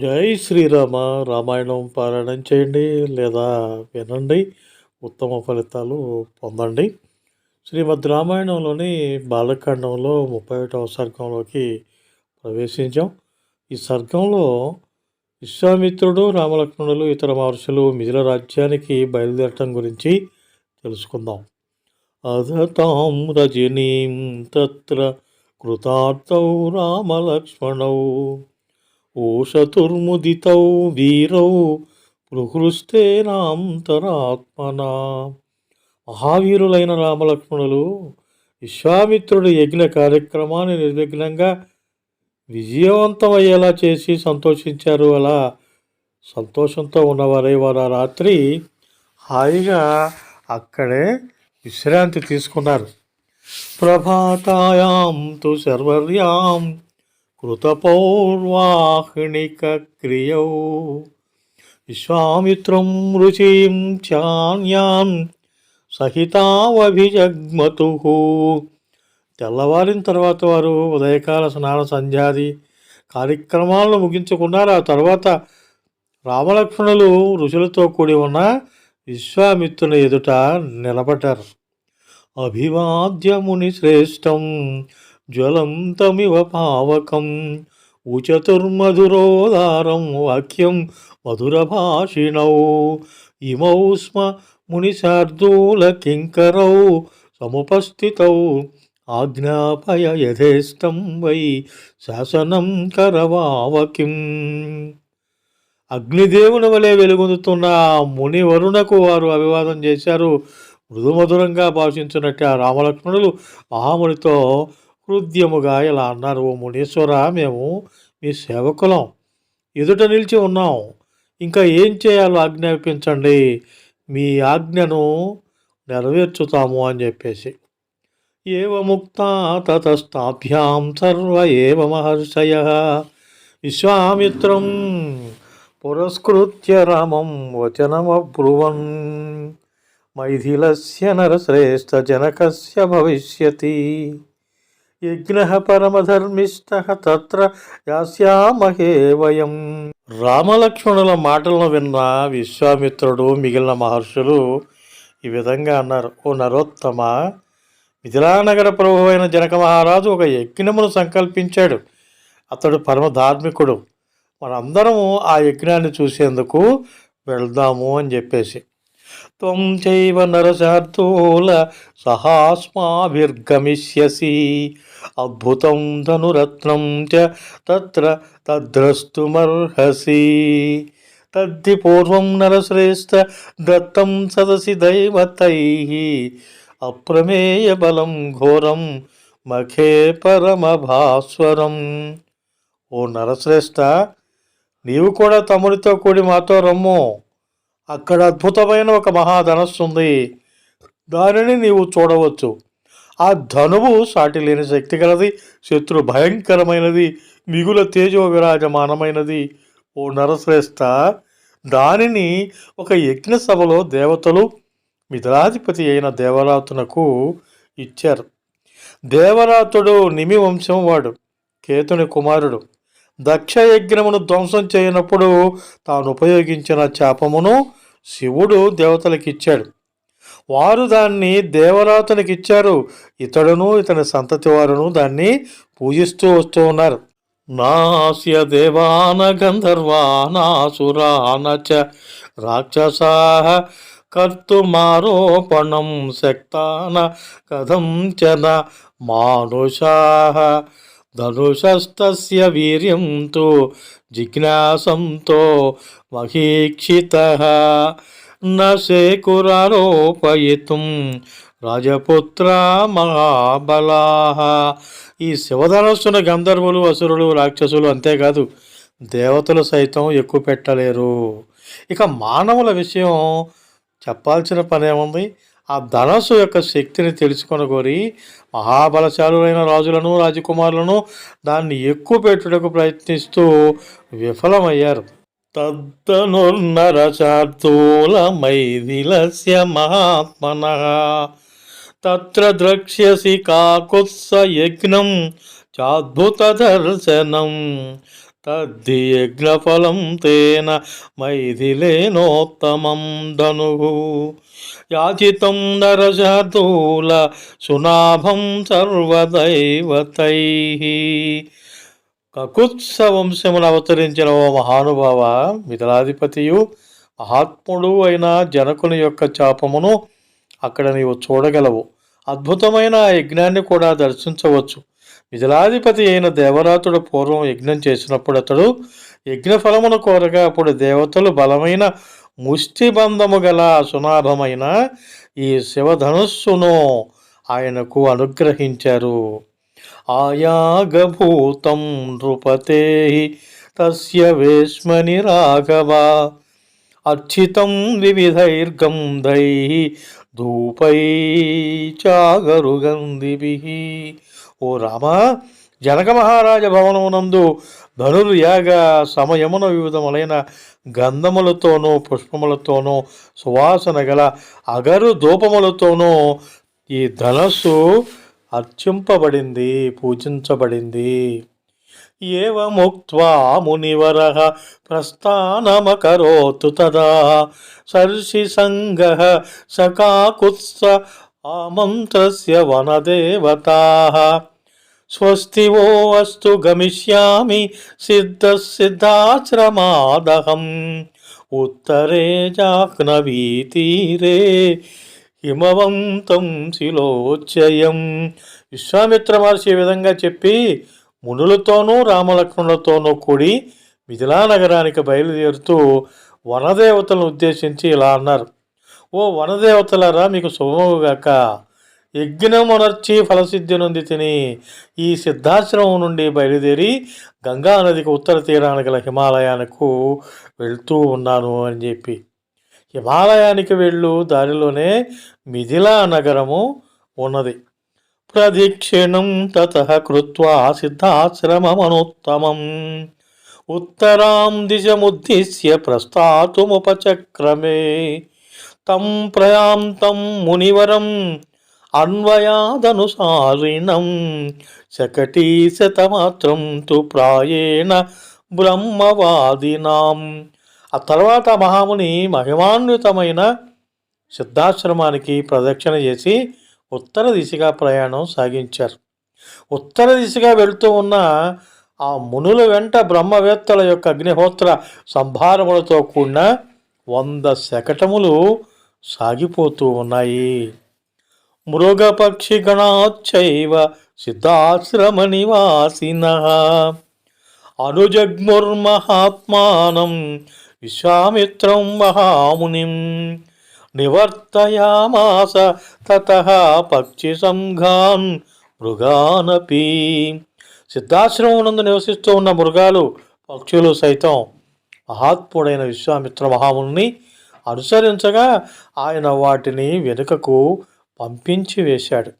జై శ్రీరామ. రామాయణం పారాయణం చేయండి లేదా వినండి. ఉత్తమ ఫలితాలు పొందండి. శ్రీమద్ రామాయణంలోని బాలకాండంలో ముప్పై ఒకటవ సర్గంలోకి ప్రవేశించాం. ఈ సర్గంలో విశ్వామిత్రుడు రామలక్ష్మణులు ఇతర మహర్షులు మిథుల రాజ్యానికి బయలుదేరటం గురించి తెలుసుకుందాం. అధతాం రజనీం తత్ర కృతార్థౌ రామలక్ష్మణౌ ఓషతుర్ముదితౌ వీరౌ ప్రహృష్టేనాంతరాత్మనా మహావీరులైన రామలక్ష్మణులు విశ్వామిత్రుడి యజ్ఞ కార్యక్రమాన్ని నిర్విఘ్నంగా విజయవంతమయ్యేలా చేసి సంతోషించారు. అలా సంతోషంతో ఉన్నవారే వారు. ఆ రాత్రి హాయిగా అక్కడే విశ్రాంతి తీసుకున్నారు. ప్రభాతాయాం తు శర్వర్యాం కృతపౌర్వాహిణిక్రియౌ విశ్వామిత్రం రుచిం చాన్యాన్ సహితావభిజగ్మతు తెల్లవారిన తర్వాత వారు ఉదయకాల స్నాన సంధ్యాది కార్యక్రమాలను ముగించుకున్నారు. ఆ తర్వాత రామలక్ష్మణులు ఋషులతో కూడి ఉన్న విశ్వామిత్రుని ఎదుట నిలబడ్డారు. అభివాద్యముని శ్రేష్టం జ్వలంతమివ పావకం ఉచతుర్మధురోదారం వాక్యం మధురభాషిణౌ. ఇమౌ స్మ మునిశార్దూల కింకరౌ సముపస్థితౌ. ఆజ్ఞాపయ యథేష్టం వై శాసనం కరవావకిం. అగ్నిదేవుని వలె వెలుగొందుతున్న ముని వరుణకు వారు అభివాదం చేశారు. మృదుమధురంగా భాషించినట్టు ఆ రామలక్ష్మణులు మహామునితో హృదయముగా ఇలా అన్నారు. ఓ మునీశ్వర మేము మీ సేవకులం. ఎదుట నిలిచి ఉన్నాం. ఇంకా ఏం చేయాలో ఆజ్ఞాపించండి. మీ ఆజ్ఞను నెరవేర్చుతాము అని చెప్పేసి. ఏవముక్త తతస్తాభ్యాం సర్వ ఏవ మహర్షయ విశ్వామిత్రం పురస్కృత్య రామం వచనమబ్రువన్. మైథిలస్య నరశ్రేష్ఠ జనకస్య భవిష్యతి. యజ్ఞ పరమధర్మిష్ట తత్ర యాస్యామహే వయం. రామలక్ష్మణుల మాటలను విన్న విశ్వామిత్రుడు మిగిలిన మహర్షులు ఈ విధంగా అన్నారు ఓ నరోత్తమ మిథిలానగర ప్రభు అయిన జనక మహారాజు ఒక యజ్ఞమును సంకల్పించాడు. అతడు పరమ ధార్మికుడు. మనందరము ఆ యజ్ఞాన్ని చూసేందుకు వెళ్దాము అని చెప్పేసి. త్వం చైవ నరశార్థూల సహాస్మాభిర్గమిష్యసి. అద్భుతం ధనురత్నం చ తత్ర తద్రస్తుమర్హసి. తద్ది పూర్వం నరశ్రేష్ఠ దత్తం సదసి దైవతై. అప్రమేయ బలం ఘోరం మఖే పరమభాస్వరం. ఓ నరశ్రేష్ఠ నీవు కూడా తమ్ముడితో కూడి మాతో రమ్ము. అక్కడ అద్భుతమైన ఒక మహాధనస్సు ఉంది దానిని నీవు చూడవచ్చు. ఆ ధనువు సాటి లేని శక్తి గలది. శత్రు భయంకరమైనది. మిగుల తేజో విరాజమానమైనది ఓ నరశ్రేష్ట దానిని ఒక యజ్ఞ సభలో దేవతలు మిథిలాధిపతి అయిన దేవరాతునకు ఇచ్చారు. దేవరాతుడు నిమి వంశం వాడు కేతుని కుమారుడు. దక్ష యజ్ఞమును ధ్వంసం చేయనప్పుడు తాను ఉపయోగించిన చాపమును శివుడు దేవతలకిచ్చాడు. వారు దాన్ని దేవరాతునికిచ్చారు. ఇతడును ఇతని సంతతి వారును దాన్ని పూజిస్తూ వస్తూ ఉన్నారు. నాస్య దేవాన గంధర్వానాసురాన చ రాక్షసా కర్తుమారోపణం శక్తాన కథం చన మానుషా ధనుషస్తస్య వీర్యంతో జిజ్ఞాసంతో మహీక్షిత నశేకురారోపయితుం రాజపుత్ర మహాబలా ఈ శివధనస్సున గంధర్వులు అసురులు రాక్షసులు అంతేకాదు దేవతలు సైతం ఎక్కువ పెట్టలేరు. ఇక మానవుల విషయం చెప్పాల్సిన పనేముంది? ఆ ధనస్సు యొక్క శక్తిని తెలుసుకొని కోరి మహాబలశాలులైన రాజులను రాజకుమారులను దాన్ని ఎక్కువ పెట్టుటకు ప్రయత్నిస్తూ విఫలమయ్యారు. తద్దనుర్నరచార్దూల మైథిలస్య మహాత్మన తత్ర ద్రక్ష్యసి కాకుత్స యజ్ఞం చాద్భుత దర్శనం తద్ది యజ్ఞఫలం తేన మైథిలేనోత్తమం ధను. యాచితం నరశార్దూల సునాభం సర్వదైవతై. కకుత్సవంశమును అవతరించిన ఓ మహానుభావ మిథలాధిపతియు మహాత్ముడు అయిన జనకుని యొక్క చాపమును అక్కడ నీవు చూడగలవు. అద్భుతమైన యజ్ఞాన్ని కూడా దర్శించవచ్చు. మిథిలాధిపతి అయిన దేవరాతుడు పూర్వం యజ్ఞం చేసినప్పుడు అతడు యజ్ఞఫలమును కోరగా అప్పుడు దేవతలు బలమైన ముష్టిబంధము గల సునాభమైన ఈ శివధనుస్సును ఆయనకు అనుగ్రహించారు. ఆయాగభూతం నృపతే తస్య వేష్మని రాఘవ అర్చితం వివిధైర్గంధై ధూపై చాగరుగంధిభి ఓ రామ జనక మహారాజ భవనమునందు ధనుర్యాగ సమయమున వివిధములైన గంధములతోనూ పుష్పములతోనూ సువాసన గల అగరు ధూపములతోనూ ఈ ధనస్సు అర్చింపబడింది పూజించబడింది. ఏవముక్త్వా మునివర ప్రస్థానమకరోతు తదా. సర్షి సంగ సకాకుత్స ఆమంత్రస్య వనదేవతా. స్వస్తి వో అస్తు గమిష్యామి సిద్ధ సిద్ధాశ్రమాదహం ఉత్తరే జాహ్నవీ తీరే హిమవంతం శిలోచయం విశ్వామిత్ర మహర్షి ఈ విధంగా చెప్పి మునులతోనూ రామలక్ష్మణులతోనూ కూడి మిథిలా నగరానికి బయలుదేరుతూ వనదేవతలను ఉద్దేశించి ఇలా అన్నారు. ఓ వనదేవతలారా మీకు శుభముగాక యజ్ఞమునర్చి ఫలసిద్ధి నుండి తిని ఈ సిద్ధాశ్రమం నుండి బయలుదేరి గంగా నదికి ఉత్తర తీరానికి గల హిమాలయానికి వెళ్తూ ఉన్నాను అని చెప్పి. హిమాలయానికి వెళ్ళు దారిలోనే మిథిలా నగరము ఉన్నది. ప్రదక్షిణం తత కృత్వా సిద్ధాశ్రమమనుత్తమం. ఉత్తరాం దిశముద్దిశ్య ప్రస్థాతుముపచక్రమే తం ప్రయాంతం మునివరం అన్వయాదనుసారిణం శకటీశతమాత్రం తు ప్రాయేణ బ్రహ్మవాదినాం. ఆ తర్వాత మహాముని మహిమాన్వితమైన సిద్ధాశ్రమానికి ప్రదక్షిణ చేసి ఉత్తర దిశగా ప్రయాణం సాగించారు. ఉత్తర దిశగా వెళుతూ ఉన్న ఆ మునుల వెంట బ్రహ్మవేత్తల యొక్క అగ్నిహోత్ర సంభారములతో కూడిన వంద శకటములు సాగిపోతూ ఉన్నాయి. మృగపక్షి గణాచైవ సిద్ధాశ్రమ నివాసిన అనుజగ్ముర్మహాత్మానం విశ్వామిత్రం మహామునిం నివర్తయామాస తత పక్షి సంఘాన్ మృగానపి. సిద్ధాశ్రమం నివసిస్తూ ఉన్న మృగాలు పక్షులు సైతం మహాత్ముడైన విశ్వామిత్ర మహాముని అనుసరించగా ఆయన వాటిని వెనుకకు పంపించి వేశాడు.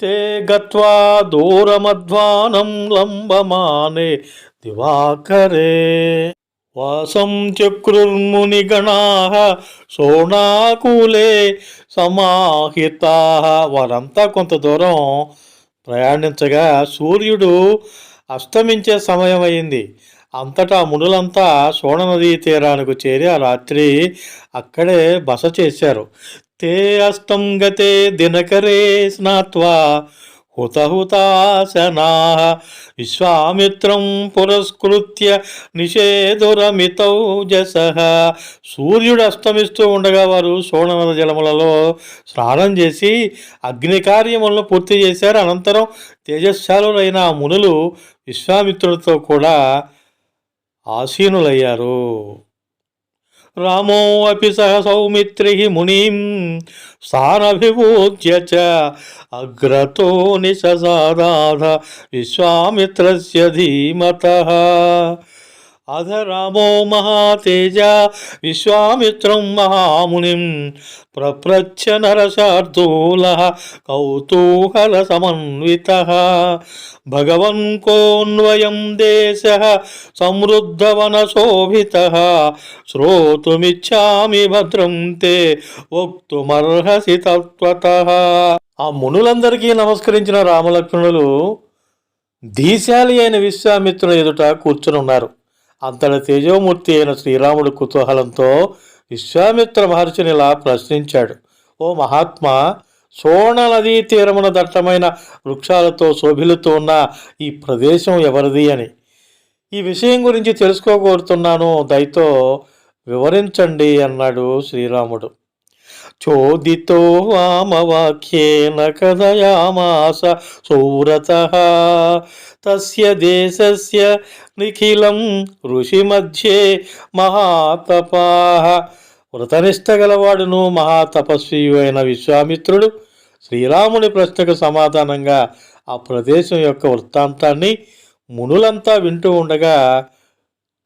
తే గత్వా దూరమధ్వానం లంబమానే దివాకరే. వాసం చక్రుర్మునిగణా సోనాకులే సమాహితా. వారంతా కొంత దూరం ప్రయాణించగా సూర్యుడు అస్తమించే సమయం అయింది అంతటా మునులంతా సోణ నదీ తీరానికి చేరి ఆ రాత్రి అక్కడే బస చేశారు. తే అస్తం గతే దినకరే స్నాత్వా హుతహుతాసనా విశ్వామిత్రం పురస్కృత్య నిషేధురమితౌ జస సూర్యుడు అస్తమిస్తూ ఉండగా వారు సోణనద జలములలో స్నానం చేసి అగ్ని కార్యములను పూర్తి చేశారు. అనంతరం తేజస్శాలులైన మునులు విశ్వామిత్రుడితో కూడా ఆసీనులయ్యారు. రామో అపి సహ సౌమిత్రి మునిం స్థానభిభూజ్య చ అగ్రతో నిశసారాధ విశ్వామిత్రస్య ధీమత అధరామో మహాతేజ విశ్వామిత్రం మహామునిం ప్రప్రచ్ఛ నరశార్దూల కౌతూహల సమన్విత. భగవన్ కోన్వయం దేశ సమృద్ధవన శోభిత శ్రోతుమిచ్చామి భద్రం తే వక్తుమర్హసి తత్వత. ఆ మునులందరికీ నమస్కరించిన రామలక్ష్మణులు దీశాలి అయిన విశ్వామిత్రుని ఎదుట కూర్చుని ఉన్నారు. అంతటి తేజోమూర్తి అయిన శ్రీరాముడు కుతూహలంతో విశ్వామిత్ర మహర్షిని ఇలా ప్రశ్నించాడు. ఓ మహాత్మా సోణ నదీ తీరమున దట్టమైన వృక్షాలతో శోభిలుతూ ఉన్న ఈ ప్రదేశం ఎవరిది అని? ఈ విషయం గురించి తెలుసుకోగోరుతున్నాను. దయతో వివరించండి అన్నాడు శ్రీరాముడు. చోదితో వామవాక్యేన కథయామాస సౌరత. తస్య దేశస్య నిఖిలం ఋషి మధ్యే మహాతపా. వ్రతనిష్ట గలవాడును మహాతపస్వియు అయిన విశ్వామిత్రుడు శ్రీరాముని ప్రశ్నకు సమాధానంగా ఆ ప్రదేశం యొక్క వృత్తాంతాన్ని మునులంతా వింటూ ఉండగా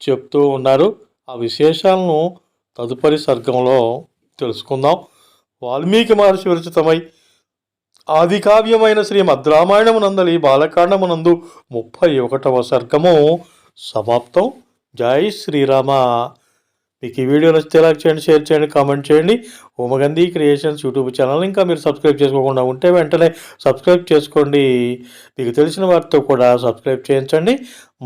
చెప్తూ ఉన్నారు. ఆ విశేషాలను తదుపరి సర్గంలో తెలుసుకుందాం. వాల్మీకి మహర్షి విరచితమై ఆది కావ్యమైన శ్రీమద్ రామాయణమునందలి బాలకాండమునందు ముప్పై ఒకటవ సర్గము సమాప్తం. జై శ్రీరామ. మీకు ఈ వీడియో నచ్చితే లైక్ చేయండి షేర్ చేయండి కామెంట్ చేయండి. Umagandhi creations YouTube channel. ఇంకా మీరు సబ్స్క్రైబ్ చేసుకోకుండా ఉంటే వెంటనే సబ్స్క్రైబ్ చేసుకోండి. మీకు తెలిసిన వారితో కూడా సబ్స్క్రైబ్ చేయించండి.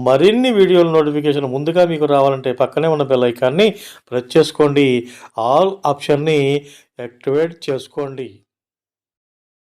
మరిన్ని వీడియోల నోటిఫికేషన్ ముందుగా మీకు రావాలంటే పక్కనే ఉన్న బెల్ ఐకాన్ని ప్రెస్ చేసుకోండి. ఆల్ ఆప్షన్ని యాక్టివేట్ చేసుకోండి.